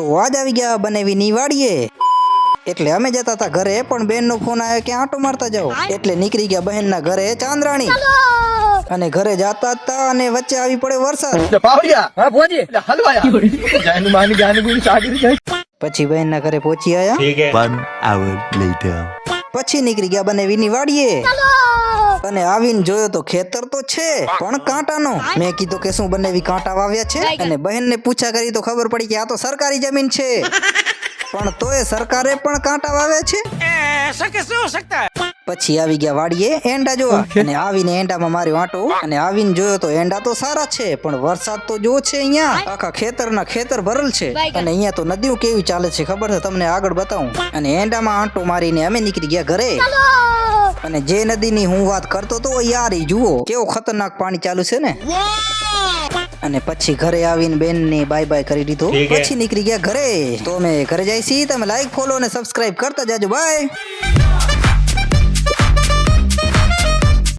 તો આજ આવી ગયા બનેવીની વાડીએ એટલે અમે જતા હતા ઘરે પણ બેનનો ફોન આવ્યો કે આંટો મારતા જાઓ. એટલે નીકળી ગયા બહેનના ઘરે ચાંદ્રાણી. અને ઘરે જાતા હતા અને વચ્ચે આવી પડે વરસાદ. પછી બહેન ભોજી એટલે હલવાયા. જાનું માની જાનું ગુની સાગરી જાય. પછી બહેનના ઘરે પહોંચી આયા. One hour later. પછી નીકળી ગયા બનેવીની વાડીએ અને આવીને જોયો તો ખેતર તો છે પણ કાંટાનો. મેં કીધું કે શું બંને કાંટા વાવ્યા છે? અને બહેનને પૂછા કરી તો ખબર પડી કે આ તો સરકારી જમીન છે. પણ તોય સરકારે પણ કાંટા વાવ્યા છે? પછી આવી ગયા વાડીએ એંડા જોવા. અને આવીને એંડામાં માર્યો આંટો. અને આવીને જોયો તો એંડા તો સારા છે પણ વરસાદ તો જો છે અહીંયા. આખા ખેતરના ખેતર ભરેલ છે. અને અહીંયા તો નદીઓ કેવી ચાલે છે ખબર છે? તમને આગળ બતાવું. અને એંડામાં આંટો મારીને અમે નીકળી ગયા ઘરે. અને જે નદીની હું વાત કરતો તો યાર ઈ જુઓ કેવો ખતરનાક પાણી ચાલુ છે ને. અને પછી ઘરે આવીને બેન ને બાય બાય કરી દીધો. પછી નીકળી ગયા ઘરે. તો અમે ઘરે જાય છીએ તમે લાઈક ફોલો અને સબસ્ક્રાઇબ કરતા જાજો. બાય